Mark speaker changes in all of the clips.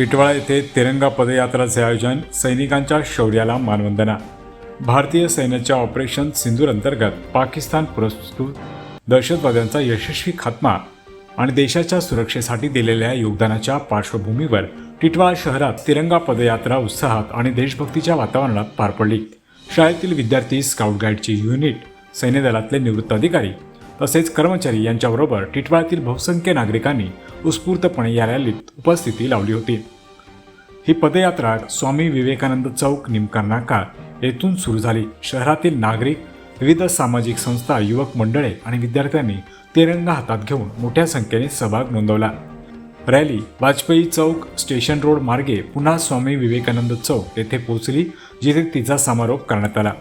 Speaker 1: टिटवाळा येथे तिरंगा पदयात्राचे आयोजन सैनिकांच्या शौर्याला मानवंदना. भारतीय सैन्याच्या ऑपरेशन सिंदूर अंतर्गत पाकिस्तान पुरस्कृत दहशतवाद्यांचा यशस्वी खात्मा आणि देशाच्या सुरक्षेसाठी दिलेल्या योगदानाच्या पार्श्वभूमीवर टिटवाळा शहरात तिरंगा पदयात्रा उत्साहात आणि देशभक्तीच्या वातावरणात पार पडली. शाळेतील विद्यार्थी स्काउट गाईडची युनिट सैन्य दलातले निवृत्त अधिकारी तसेच कर्मचारी यांच्याबरोबर टिटवाळ्यातील बहुसंख्य नागरिकांनी उत्स्फूर्तपणे या रॅलीत उपस्थिती लावली होती. ही पदयात्रा स्वामी विवेकानंद चौक निमका नाका येथून सुरू झाली. शहरातील नागरिक विविध सामाजिक संस्था युवक मंडळे आणि विद्यार्थ्यांनी तिरंगा हातात घेऊन मोठ्या संख्येने सहभाग नोंदवला. Rally Vajpayee Chowk station road मार्गे पुन्हा स्वामी विवेकानंद चौक येथे पोहोचली जिथे तिचा समारोप करण्यात आला.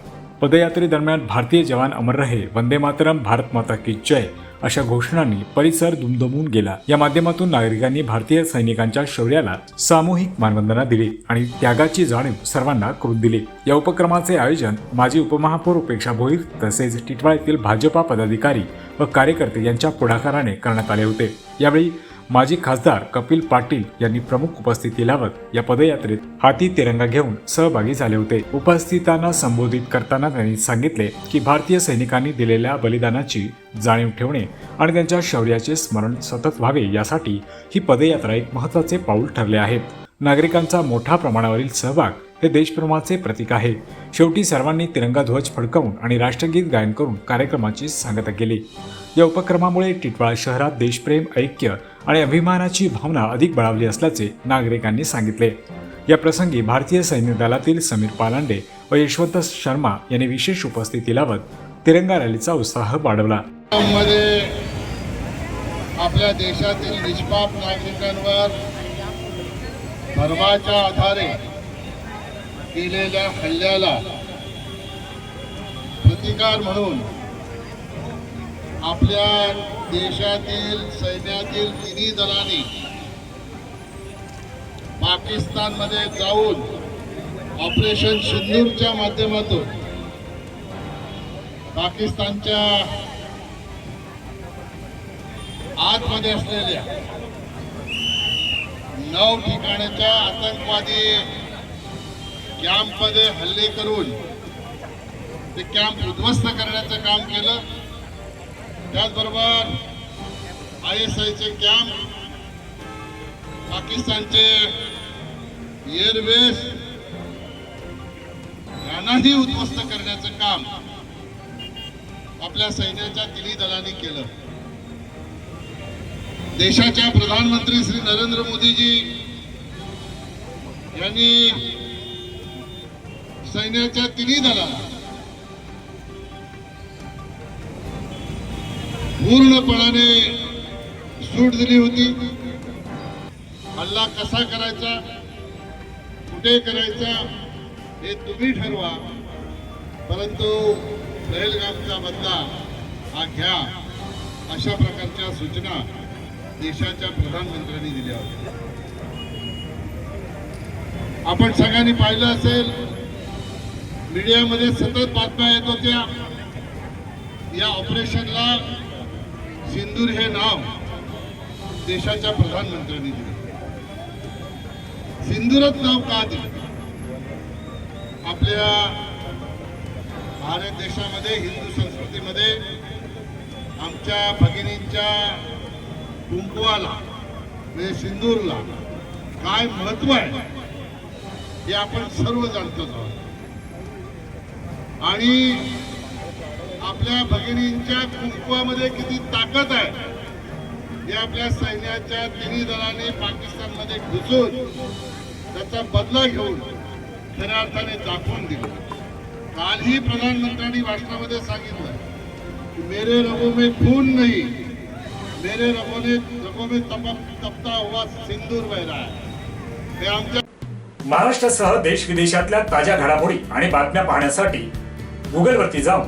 Speaker 1: पदयात्रेदरम्यान भारतीय जवान अमर रहे वंदे मातरम भारत माता की जय अशा घोषणांनी परिसर दुमदुमून गेला. या माध्यमातून नागरिकांनी भारतीय सैनिकांच्या शौर्याला सामूहिक मानवंदना दिली आणि त्यागाची जाणीव सर्वांना करून दिली. या उपक्रमाचे आयोजन माजी उपमहापौर उपेक्षा भोईर तसेच टिटवाळ्यातील भाजपा पदाधिकारी व कार्यकर्ते यांच्या पुढाकाराने करण्यात आले होते. यावेळी माजी खासदार कपिल पाटील यांनी प्रमुख उपस्थिती लावत या पदयात्रेत हाती तिरंगा घेऊन सहभागी झाले होते. उपस्थितांना संबोधित करताना त्यांनी सांगितले की भारतीय सैनिकांनी दिलेल्या बलिदानाची जाणीव ठेवणे आणि त्यांच्या शौर्याचे स्मरण सतत व्हावे यासाठी ही पदयात्रा एक महत्त्वाचे पाऊल ठरले आहे. नागरिकांचा मोठ्या प्रमाणावरील सहभाग हे देशप्रेमाचे प्रतीक आहे. शेवटी सर्वांनी तिरंगा ध्वज फडकावून आणि राष्ट्रगीत गायन करून कार्यक्रमाची सांगता केली. या उपक्रमामुळे टिटवाळा शहरात देशप्रेम ऐक्य आणि अभिमानाची भावना अधिक बळावली असल्याचे नागरिकांनी सांगितले. या प्रसंगी भारतीय सैन्य दलातील समीर पालांडे व यशवंत शर्मा यांनी विशेष उपस्थिती लावत तिरंगा रॅलीचा उत्साह वाढवला.
Speaker 2: आपल्या देशातील निष्पाप नागरिकांवर धर्माच्या आधारे केलेल्या हल्ल्याला प्रतिकार म्हणून आपल्या देशातील सैन्यातील तिन्ही दलांनी पाकिस्तानमध्ये जाऊन ऑपरेशन सिंधूरच्या माध्यमातून पाकिस्तानच्या आतमध्ये असलेल्या नऊ ठिकाणच्या आतंकवादी कॅम्पमध्ये हल्ले करून ते कॅम्प उद्ध्वस्त करण्याचं काम केलं. त्याचबरोबर आय एस आयचे कॅम्प पाकिस्तानचे एअरबेस यांनाही उद्ध्वस्त करण्याचं काम आपल्या सैन्याच्या तिन्ही दलांनी केलं. देशाच्या प्रधानमंत्री श्री नरेंद्र मोदीजी यांनी सैन्याच्या तिन्ही दलांना पूर्णपणाने सूट दिली होती. हल्ला कसा करायचा कुठे करायचा हे तुम्ही ठरवा. परंतु पहलगामचा बदला हा घ्या अशा प्रकारच्या सूचना देशाच्या प्रधानमंत्र्यांनी दिल्या होत्या. आपण सगळ्यांनी पाहिलं असेल मीडियामध्ये सतत बातम्या येत होत्या. या ऑपरेशनला सिंदूर हे नाव देशाच्या प्रधानमंत्र्यांनी दिले. सिंदूरच नाव का दिलं? आपल्या भारत देशामध्ये हिंदू संस्कृतीमध्ये आमच्या भगिनींच्या कुंकवाला म्हणजे सिंदूरला काय महत्त्व आहे हे आपण सर्व जाणतो. आहोत आणि आपल्या भगिनींच्या कुंकुवामध्ये किती ताकद आहे हे आपल्या सैन्याच्या तिन्ही दलाने पाकिस्तानमध्ये घुसून त्याचा बदला घेऊन खऱ्या अर्थाने दाखवून दिलं. कालही प्रधानमंत्र्यांनी भाषणामध्ये सांगितलं की मेरे रगों में खून नाही मेरे रगों ने रगों में तपता हुआ सिंदूर बह हे. आमच्या
Speaker 3: महाराष्ट्रासह देश विदेशातल्या ताज्या घडामोडी आणि बातम्या पाहण्यासाठी गुगलवरती जाऊन